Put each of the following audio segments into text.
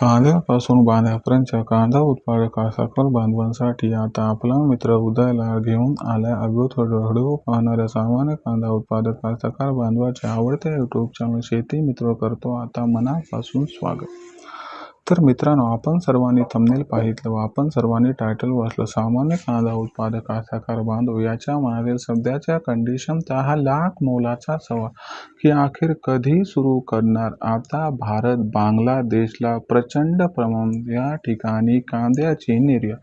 फांद्यापासून बांध्यापर्यंतच्या कांदा उत्पादक सकल बांधवांसाठी आता आपला मित्र उदयलाल घेऊन आलाय अद्भुत व्हिडिओ पाहणाऱ्या सामान्य कांदा उत्पादक कास्तकार बांधवाच्या आवडत्या युट्यूब चॅनल शेती मित्र करतो. आता मनापासून स्वागत. तर मित्रांनो आपण सर्वांनी थंबनेल पाहितलं व आपण सर्वांनी टायटल वाचलं. सामान्य कांदा उत्पादक असाकार बांधव याच्या मनातील सध्याच्या कंडिशन हा लाख मोलाचा सवाल की अखेर कधी सुरू करणार? आता भारत बांगलादेशला प्रचंड प्रमाणात या ठिकाणी कांद्याची निर्यात.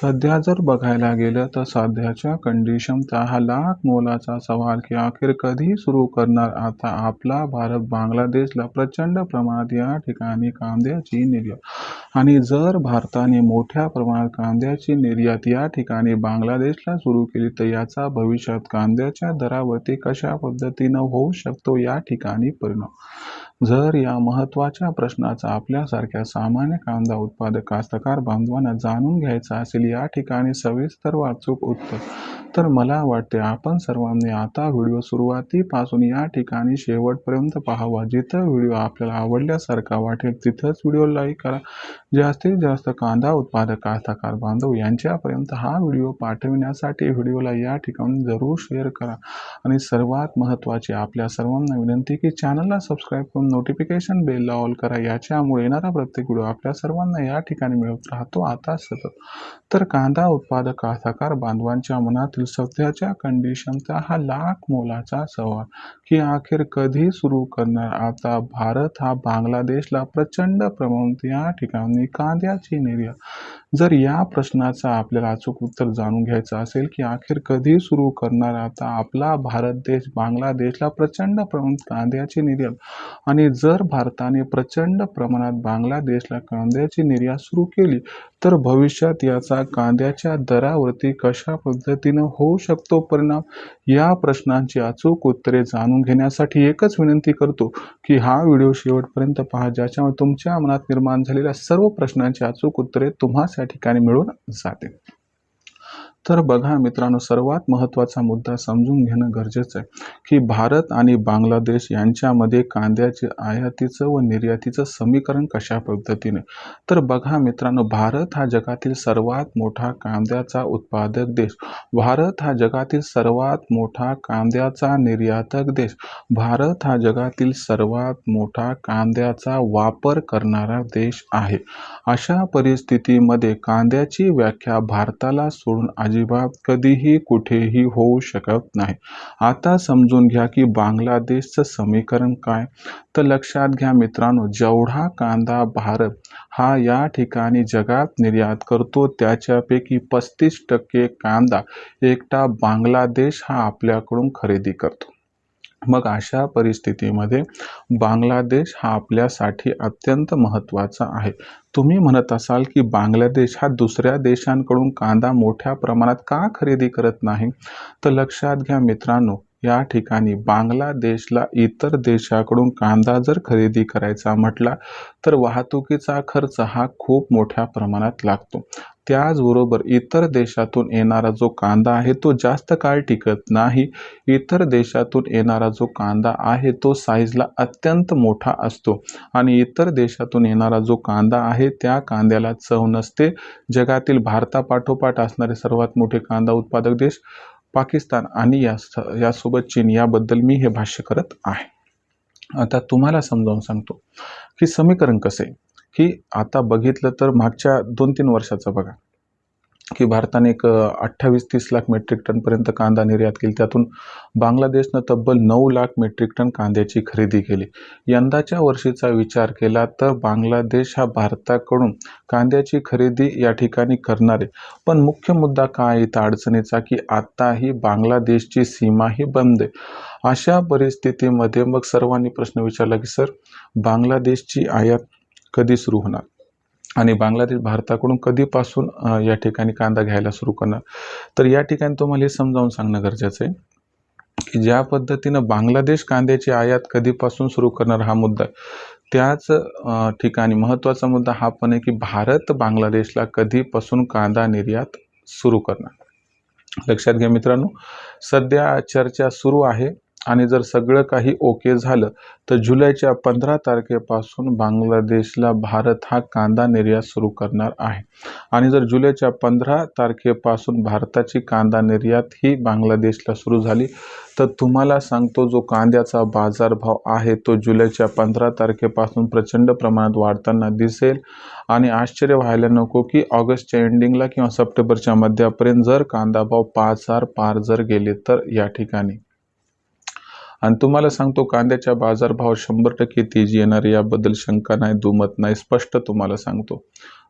सध्या जर बघायला गेलं तर सध्याच्या कंडिशन हा लाख मोलाचा सवाल की अखेर कधी सुरू करणार? आता आपला भारत बांगलादेशला प्रचंड प्रमाणात या ठिकाणी कांद्याची निर्यात आणि जर भारताने मोठ्या प्रमाणात कांद्याची निर्यात या ठिकाणी बांगलादेशला सुरू केली तर याचा भविष्यात कांद्याच्या दरावरती कशा पद्धतीनं होऊ शकतो या ठिकाणी परिणाम. जर या महत्त्वाच्या प्रश्नाचा आपल्यासारख्या सामान्य कांदा उत्पादक कास्तकार बांधवांना जाणून घ्यायचा असेल या ठिकाणी सविस्तर वाचूक उत्तर. तर मला वाटते आपण सर्वांनी आता व्हिडिओ सुरुवातीपासून या ठिकाणी शेवटपर्यंत पाहावा. जिथं व्हिडिओ आपल्याला आवडल्यासारखा वाटेल तिथंच व्हिडिओ लाईक करा. जास्तीत जास्त कांदा उत्पादक कास्तकार बांधव यांच्यापर्यंत हा व्हिडिओ पाठविण्यासाठी व्हिडिओला या ठिकाणी जरूर शेअर करा. आणि सर्वात महत्त्वाची आपल्या सर्वांना विनंती की चॅनलला सबस्क्राईब करून नोटिफिकेशन बेलला ऑल करा. याच्यामुळे येणारा प्रत्येक व्हिडिओ आपल्या सर्वांना या ठिकाणी मिळत राहतो. आता सतत तर कांदा उत्पादक कास्तकार बांधवांच्या मनात मनातील सध्याच्या कंडिशनचा हा लाख मोलाचा सवाल. की अखेर कधी सुरू करणार? आता भारत हा बांगलादेशला प्रचंड प्रमाणात या ठिकाणी कांद्याची निर्यात जर या प्रश्नाचा आपल्याला अचूक उत्तर जाणून घ्यायचं असेल की अखेर कधी सुरू करणार आता आपला भारत देश बांगलादेशला प्रचंड प्रमाणात कांद्याची निर्यात आणि जर भारताने प्रचंड प्रमाणात बांगलादेशला कांद्याची निर्यात सुरू केली तर भविष्यात याचा कांद्याच्या दरावरती कशा पद्धतीनं होऊ शकतो परिणाम? या प्रश्नांची अचूक उत्तरे जाणून घेण्यासाठी एकच विनंती करतो की हा व्हिडिओ शेवटपर्यंत पहा ज्याच्यामुळे तुमच्या मनात निर्माण झालेल्या सर्व प्रश्नांची अचूक उत्तरे तुम्हाच या ठिकाणी मिळून जातील तर बघा मित्रांनो सर्वात महत्त्वाचा मुद्दा समजून घेणं गरजेचं आहे. की भारत आणि बांगलादेश यांच्यामध्ये कांद्याचे आयातीचं व निर्यातीचं समीकरण कशा पद्धतीने? तर बघा मित्रांनो भारत हा जगातील सर्वात मोठा कांद्याचा उत्पादक देश. भारत हा जगातील सर्वात मोठा कांद्याचा निर्यातक देश. भारत हा जगातील सर्वात मोठा कांद्याचा वापर करणारा देश आहे. अशा परिस्थितीमध्ये कांद्याची व्याख्या भारताला सोडून अजिबात कधीही कुठेही होऊ शकत नाही. आता समजून घ्या की बांगलादेशचं समीकरण काय? तर लक्षात घ्या मित्रांनो जेवढा कांदा भारत हा या ठिकाणी जगात निर्यात करतो त्याच्यापैकी पस्तीस टक्के कांदा एकटा बांगलादेश हा आपल्याकडून खरेदी करतो. मग अशा परिस्थितीमध्ये बांगलादेश हा आपल्यासाठी अत्यंत महत्त्वाचा आहे. तुम्ही म्हणत असाल की बांगलादेश हा दुसऱ्या देशांकडून कांदा मोठ्या प्रमाणात का खरेदी करत नाही? तर लक्षात घ्या मित्रांनो या ठिकाणी बांगलादेशला इतर देशाकडून कांदा जर खरेदी करायचा म्हटला तर वाहतुकीचा खर्च हा खूप मोठ्या प्रमाणात लागतो. त्याचबरोबर इतर देशातून येणारा जो कांदा आहे तो जास्त काळ टिकत नाही. इतर देशातून येणारा जो कांदा आहे तो साईजला अत्यंत मोठा असतो. आणि इतर देशातून येणारा जो कांदा आहे त्या कांद्याला चव नसते. जगातील भारतापाठोपाठ असणारे सर्वात मोठे कांदा उत्पादक देश पाकिस्तान आणि या यासोबत चीन याबद्दल मी हे भाष्य करत आहे. आता तुम्हाला समजावून सांगतो की समीकरण कसे? की आता बघितलं तर मागच्या दोन तीन वर्षाचं बघा. की भारताने एक अठ्ठावीस तीस लाख मेट्रिक टनपर्यंत कांदा निर्यात केली. त्यातून बांगलादेशनं तब्बल नऊ लाख मेट्रिक टन कांद्याची खरेदी केली. यंदाच्या वर्षीचा विचार केला तर बांगलादेश हा भारताकडून कांद्याची खरेदी या ठिकाणी करणारे. पण मुख्य मुद्दा काय? इथं अडचणीचा की आत्ताही बांगलादेशची सीमाही बंद आहे. अशा परिस्थितीमध्ये मग सर्वांनी प्रश्न विचारला की सर बांगलादेशची आयात कधी सुरू होणार? आणि बांगलादेश भारताकडून कधीपासून या ठिकाणी कांदा घ्यायला सुरू करणार? तर या ठिकाणी तुम्हाला हे समजावून सांगणं गरजेचं आहे की ज्या पद्धतीनं बांगलादेश कांद्याची आयात कधीपासून सुरू करणार हा मुद्दा त्याच ठिकाणी महत्त्वाचा मुद्दा हा पण आहे की भारत बांगलादेशला कधीपासून कांदा निर्यात सुरू करणार? लक्षात घ्या मित्रांनो सध्या चर्चा सुरू आहे आणि जर सगळं काही ओके झालं तर जुलैच्या पंधरा तारखेपासून बांगलादेशला भारत हा कांदा निर्यात सुरू करणार आहे. आणि जर जुलैच्या पंधरा तारखेपासून भारताची कांदा निर्यात ही बांगलादेशला सुरू झाली तर तुम्हाला सांगतो जो कांद्याचा बाजारभाव आहे तो जुलैच्या पंधरा तारखेपासून प्रचंड प्रमाणात वाढताना दिसेल. आणि आश्चर्य व्हायला नको की ऑगस्टच्या एंडिंगला किंवा सप्टेंबरच्या मध्यापर्यंत जर कांदा भाव पाच हजार पार जर गेले तर या ठिकाणी आणि तुम्हाला सांगतो कांद्याच्या बाजारभाव शंभर टक्के तेजी येणार याबद्दल शंका नाही दुमत नाही स्पष्ट तुम्हाला सांगतो.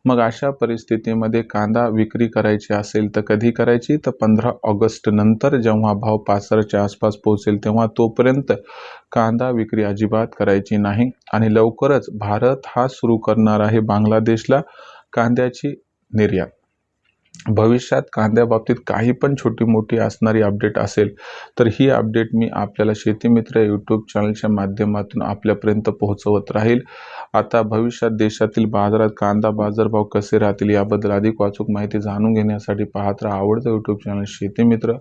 मग अशा परिस्थितीमध्ये कांदा विक्री करायची असेल तर कधी करायची? तर पंधरा ऑगस्ट नंतर जेव्हा भाव पासरच्या आसपास पोहोचेल तेव्हा तोपर्यंत कांदा विक्री अजिबात करायची नाही. आणि लवकरच भारत हा सुरू करणार आहे बांगलादेशला कांद्याची निर्यात. भविष्यात कांद्याबाबतीत काही पण छोटी मोठी असणारी अपडेट असेल तर ही अपडेट मी आपल्याला शेतीमित्र यूट्यूब चॅनलच्या माध्यमातून आपल्यापर्यंत पोहोचवत राहील. आता भविष्यात देशातील बाजारात कांदा बाजारभाव कसे राहतील याबद्दल अधिक वाचूक माहिती जाणून घेण्यासाठी पाहत राहा आवडतं यूट्यूब चॅनल शेतीमित्र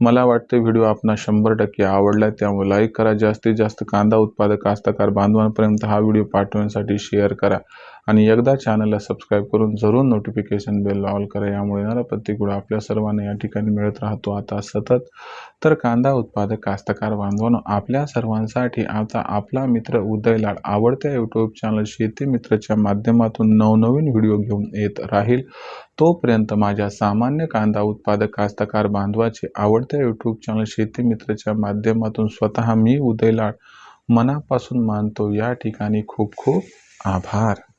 मला वाटते व्हिडिओ आपणा शंभर टक्के आवडला त्यामुळे लाईक करा. जास्तीत जास्त कांदा उत्पादक कास्तकार बांधवांपर्यंत हा व्हिडिओ पाठवण्यासाठी शेअर करा. आणि एकदा चॅनलला सबस्क्राईब करून जरूर नोटिफिकेशन बेल ऑल करा. यामुळे येणारा प्रत्येक व्हिडिओ आपल्या सर्वांना या ठिकाणी मिळत राहतो. आता सतत तर कांदा उत्पादक कास्तकार बांधवांनो आपल्या सर्वांसाठी आता आपला मित्र उदय लाड आवडत्या यूट्यूब चॅनल शेती मित्रच्या माध्यमातून नवनवीन व्हिडिओ घेऊन येत राहील. तोपर्यंत माझ्या सामान्य कांदा उत्पादक कास्तकार बांधवाचे आवडत्या यूट्यूब चॅनल शेती मित्रच्या माध्यमातून स्वतः मी उदय लाड मनापासून मानतो. या ठिकाणी खूप खूप आभार.